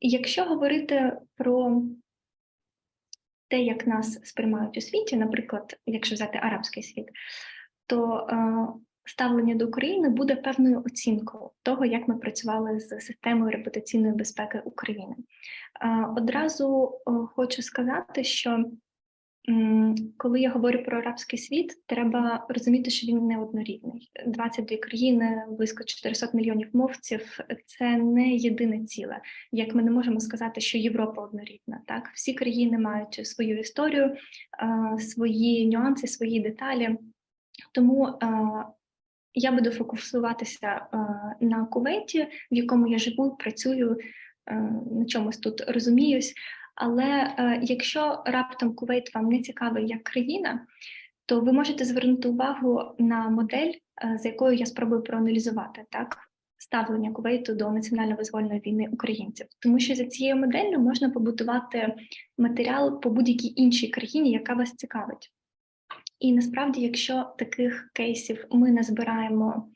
Якщо говорити про те, як нас сприймають у світі, наприклад, якщо взяти арабський світ, то е, ставлення до України буде певною оцінкою того, як ми працювали з системою репутаційної безпеки України. Е, одразу е, хочу сказати, що коли я говорю про арабський світ, треба розуміти, що він не однорідний. 22 країни, близько 400 мільйонів мовців це не єдине ціле. Як ми не можемо сказати, що Європа однорідна. Так, всі країни мають свою історію, свої нюанси, свої деталі. Тому я буду фокусуватися на Кувейті, в якому я живу, працюю, на чомусь тут розуміюсь. Але е, якщо раптом Кувейт вам не цікавий як країна, то ви можете звернути увагу на модель, е, за якою я спробую проаналізувати так ставлення Кувейту до національно-визвольної війни українців, тому що за цією моделлю можна побудувати матеріал по будь-якій іншій країні, яка вас цікавить. І насправді, якщо таких кейсів ми назбираємо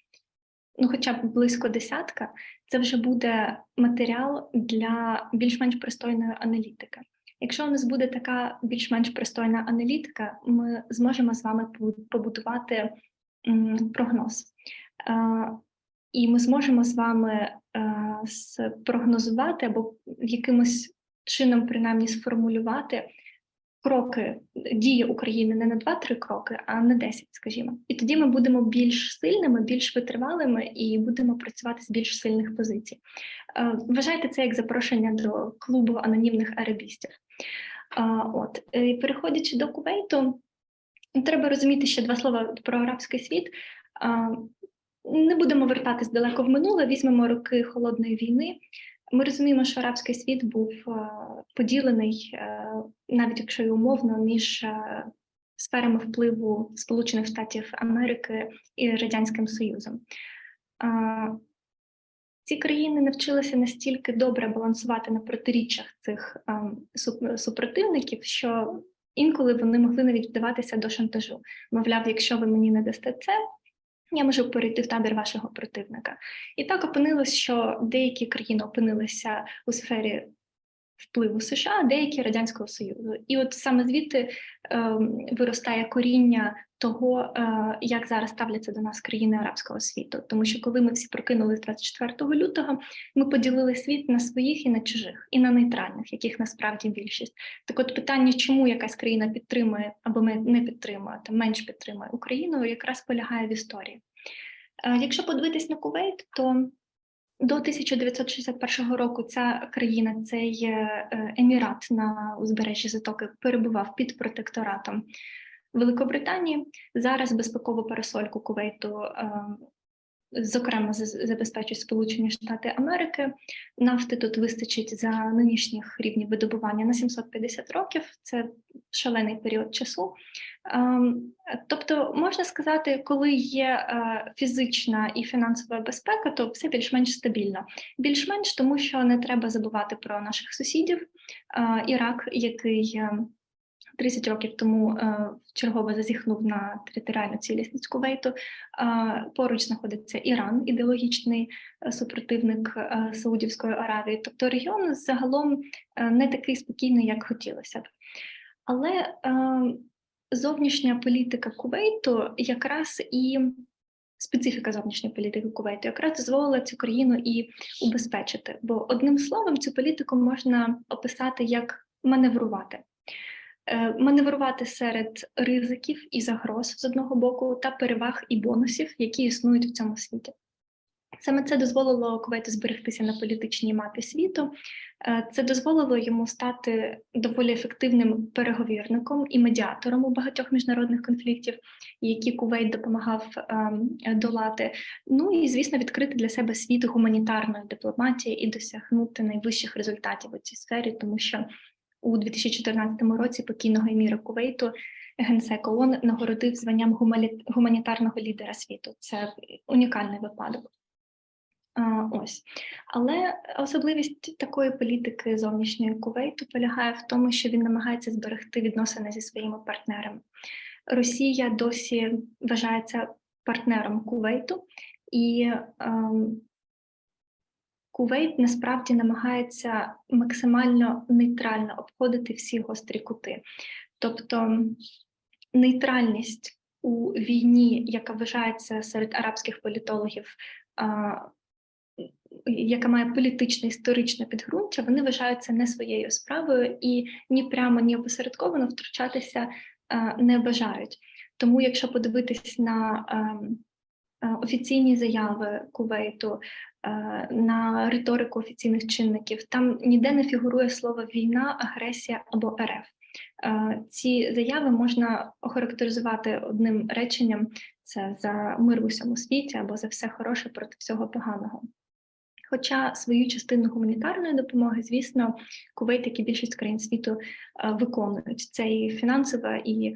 ну, хоча б близько десятка, це вже буде матеріал для більш-менш пристойної аналітики. Якщо у нас буде така більш-менш пристойна аналітика, ми зможемо з вами побудувати прогноз. І ми зможемо з вами спрогнозувати або якимось чином принаймні сформулювати кроки дії України не на 2-3 кроки, а на 10, скажімо. І тоді ми будемо більш сильними, більш витривалими і будемо працювати з більш сильних позицій. Е, вважайте це як запрошення до клубу анонімних арабістів. От, е, переходячи до Кувейту, треба розуміти ще два слова про арабський світ. Не будемо вертатись далеко в минуле, візьмемо роки холодної війни. Ми розуміємо, що арабський світ був е, поділений, е, навіть якщо й умовно, між е, сферами впливу Сполучених Штатів Америки і Радянським Союзом. Ці країни навчилися настільки добре балансувати на протиріччях цих супротивників, що інколи вони могли навіть вдаватися до шантажу. Мовляв, якщо ви мені не дасте це, я можу перейти в табір вашого противника. І так опинилось, що деякі країни опинилися у сфері впливу США, деякі Радянського Союзу. І от саме звідти е, виростає коріння того, е, як зараз ставляться до нас країни арабського світу. Тому що коли ми всі прокинулись 24 лютого, ми поділили світ на своїх і на чужих, і на нейтральних, яких насправді більшість. Так, от питання, чому якась країна підтримує або не підтримує, там менш підтримує Україну, якраз полягає в історії. Е, якщо подивитись на Кувейт, то до 1961 року ця країна, цей е, емірат на узбережжі Затоки, перебував під протекторатом Великобританії. Зараз безпекову парасольку Кувейту е, зокрема забезпечують Сполучені Штати Америки. Нафти тут вистачить за нинішніх рівнів видобування на 750 років. Це шалений період часу. Ем, тобто, можна сказати, коли є е, фізична і фінансова безпека, то все більш-менш стабільно. Більш-менш тому, що не треба забувати про наших сусідів. Е, Ірак, який ем, 30 років тому е, чергово зазіхнув на територіальну цілісність Кувейту. Поруч знаходиться Іран, ідеологічний е, супротивник е, Саудівської Аравії. Тобто регіон загалом не такий спокійний, як хотілося б. Але зовнішня політика Кувейту якраз і специфіка зовнішньої політики Кувейту якраз дозволила цю країну і убезпечити. Бо одним словом цю політику можна описати як маневрувати. Е, маневрувати серед ризиків і загроз з одного боку та переваг і бонусів, які існують в цьому світі. Саме це дозволило Кувейту зберегтися на політичній мапі світу. Е, це дозволило йому стати доволі ефективним переговірником і медіатором у багатьох міжнародних конфліктів, які Кувейт допомагав ем, долати. Ну і звісно, відкрити для себе світ гуманітарної дипломатії і досягнути найвищих результатів у цій сфері, тому що у 2014 році покійного еміра Кувейту генсек ООН нагородив званням гуманітарного лідера світу. Це унікальний випадок. Ось, але особливість такої політики зовнішньої Кувейту полягає в тому, що він намагається зберегти відносини зі своїми партнерами. Росія досі вважається партнером Кувейту, і ем, Кувейт насправді намагається максимально нейтрально обходити всі гострі кути. Тобто нейтральність у війні, яка вважається серед арабських політологів, яка має політичне історичне підґрунтя, вони вважають це не своєю справою і ні прямо, ні опосередковано втручатися не бажають. Тому, якщо подивитись на ем, офіційні заяви Кувейту, на риторику офіційних чинників, там ніде не фігурує слово війна, агресія або РФ. Ці заяви можна охарактеризувати одним реченням: це за мир в усьому світі або за все хороше проти всього поганого. Хоча свою частину гуманітарної допомоги, звісно, Кувейт, як і більшість країн світу, виконують це і фінансова і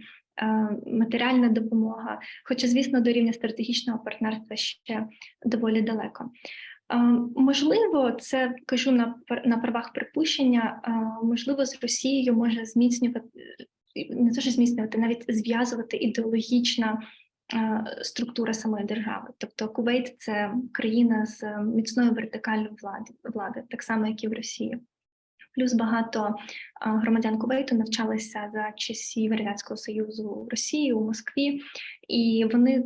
матеріальна допомога. Хоча, звісно, до рівня стратегічного партнерства ще доволі далеко. Можливо, це кажу на на правах припущення. Можливо, з Росією може зміцнювати не те, що зміцнювати, навіть зв'язувати ідеологічна структура самої держави. Тобто Кувейт це країна з міцною вертикальною влади, так само як і в Росії. Плюс багато громадян Кувейту навчалися за часів Радянського Союзу в Росії у Москві, і вони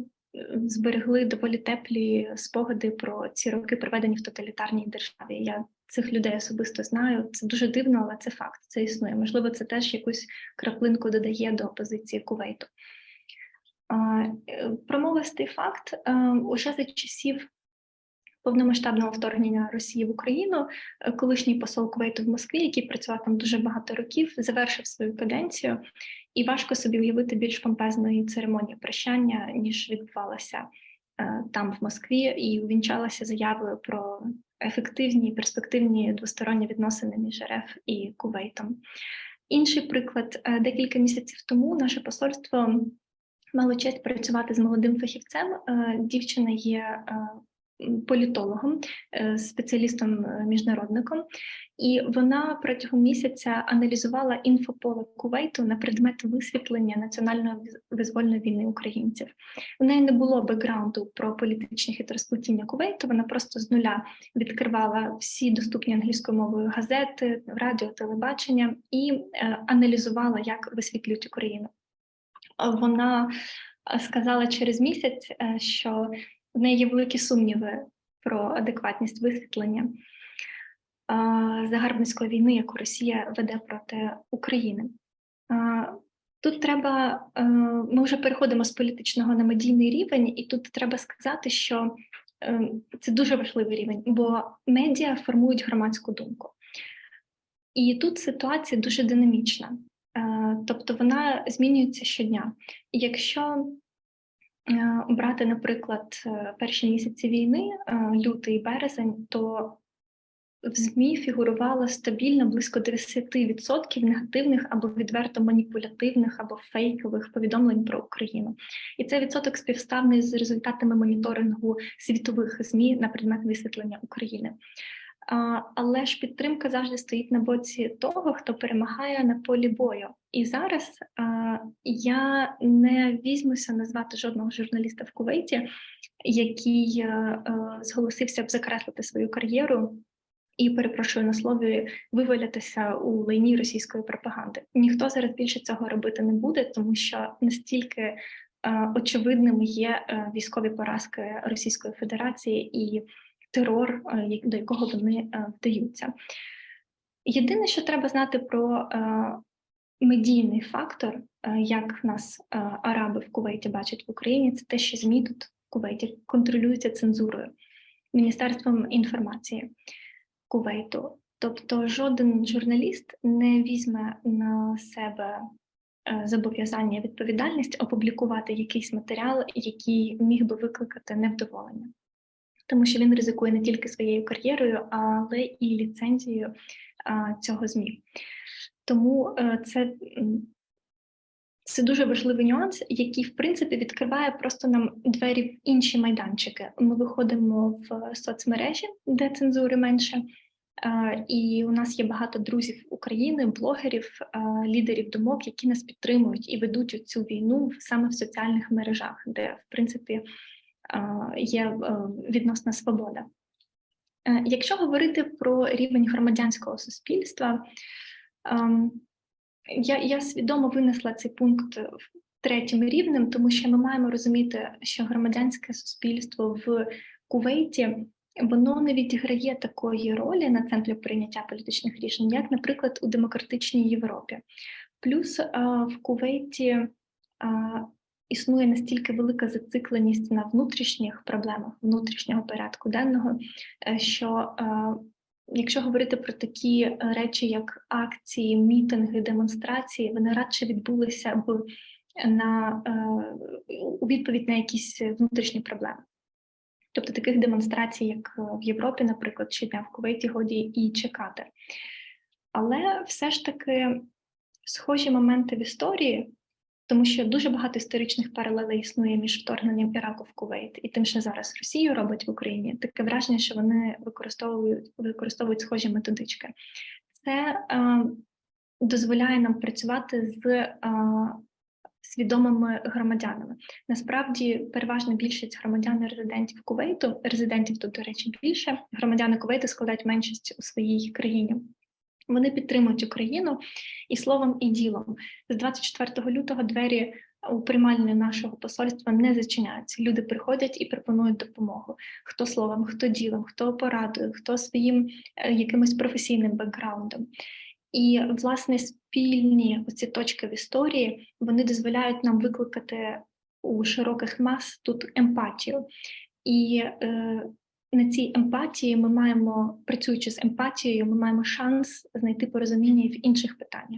зберегли доволі теплі спогади про ці роки, проведені в тоталітарній державі. Я цих людей особисто знаю. Це дуже дивно, але це факт. Це існує. Можливо, це теж якусь краплинку додає до опозиції Кувейту. Е, промовистий факт е, уже за часів повномасштабного вторгнення Росії в Україну, е, колишній посол Кувейту в Москві, який працював там дуже багато років, завершив свою каденцію, і важко собі уявити більш помпезної церемонії прощання, ніж відбувалася там в Москві, і увінчалася заявою про ефективні перспективні двосторонні відносини між РФ і Кувейтом. Інший приклад декілька місяців тому наше посольство мало честь працювати з молодим фахівцем. Е, дівчина є е, політологом, е, спеціалістом міжнародником, і вона протягом місяця аналізувала інфополе Кувейту на предмет висвітлення національної визвольної війни українців. У неї не було бекграунду про політичні хитросплетіння Кувейту. Вона просто з нуля відкривала всі доступні англійською мовою газети, радіо, телебачення і аналізувала, як висвітлюють Україну вона е, сказала через місяць, е, що в неї є великі сумніви про адекватність висвітлення е, загарбницької війни, яку Росія веде проти України. Тут треба, ми вже переходимо з політичного на медійний рівень, і тут треба сказати, що це дуже важливий рівень, бо медіа формують громадську думку. І тут ситуація дуже динамічна. Е, тобто вона змінюється щодня. якщо е, брати, наприклад, е, перші місяці війни, лютий і березень, то в ЗМІ фігурувало стабільно близько 10% негативних або відверто маніпулятивних або фейкових повідомлень про Україну, і цей відсоток співставний з результатами моніторингу світових змі на предмет висвітлення України. Але ж підтримка завжди стоїть на боці того, хто перемагає на полі бою. І зараз я не візьмуся назвати жодного журналіста в Кувейті, який е, е, зголосився б закреслити свою кар'єру. І перепрошую на слові вивалятися у лайні російської пропаганди. Ніхто зараз більше цього робити не буде, тому що настільки е, очевидними є е, військові поразки Російської Федерації і терор, е, до якого вони е, вдаються. Єдине, що треба знати про е, медійний фактор, як нас араби в Кувейті бачать в Україні, це те, що ЗМІ тут в Кувейті контролюються цензурою, Міністерством інформації Кувейту. Тобто жоден журналіст не візьме на себе зобов'язання відповідальність опублікувати якийсь матеріал, який міг би викликати невдоволення тому що він ризикує не тільки своєю кар'єрою, але і ліцензією цього ЗМІ. Тому е, це це дуже важливий нюанс, який, в принципі, відкриває просто нам двері в інші майданчики. Ми виходимо в соцмережі, де цензури менше. І у нас є багато друзів України, блогерів, лідерів думок, які нас підтримують і ведуть цю війну саме в соціальних мережах, де в принципі є е, відносна свобода. Е, Якщо говорити про рівень громадянського суспільства, ем, я, я свідомо винесла цей пункт третім рівнем, тому що ми маємо розуміти, що громадянське суспільство в Кувейті воно не відіграє такої ролі на центрі прийняття політичних рішень, як, наприклад, у демократичній Європі. Плюс в Кувейті існує настільки велика зацикленість на внутрішніх проблемах, внутрішнього порядку денного, е, що е, якщо говорити про такі е, речі, як акції, мітинги, демонстрації, вони радше відбулися б на у відповідь на якісь внутрішні проблеми. Тобто таких демонстрацій, як в Європі, наприклад, чи в Кувейті, годі і чекати. Але все ж таки схожі моменти в історії, тому що дуже багато історичних паралелей існує між вторгненням Іраку в Кувейт і тим, що зараз Росію робить в Україні. Таке враження, що вони використовують використовують схожі методички. Це е, дозволяє нам працювати з е, свідомими громадянами. Насправді, переважна більшість громадян резидентів Кувейту, резидентів тут, до речі, більше громадяни Кувейту складають меншість у своїй країні. Вони підтримують Україну і словом, і ділом. З 24 лютого двері у приймальні нашого посольства не зачиняються. Люди приходять і пропонують допомогу. Хто словом, хто ділом, хто порадою, хто своїм е, якимось професійним бекграундом. І власне спільні оці точки в історії вони дозволяють нам викликати у широких мас тут емпатію. І е, на цій емпатії ми маємо, працюючи з емпатією, ми маємо шанс знайти порозуміння і в інших питаннях.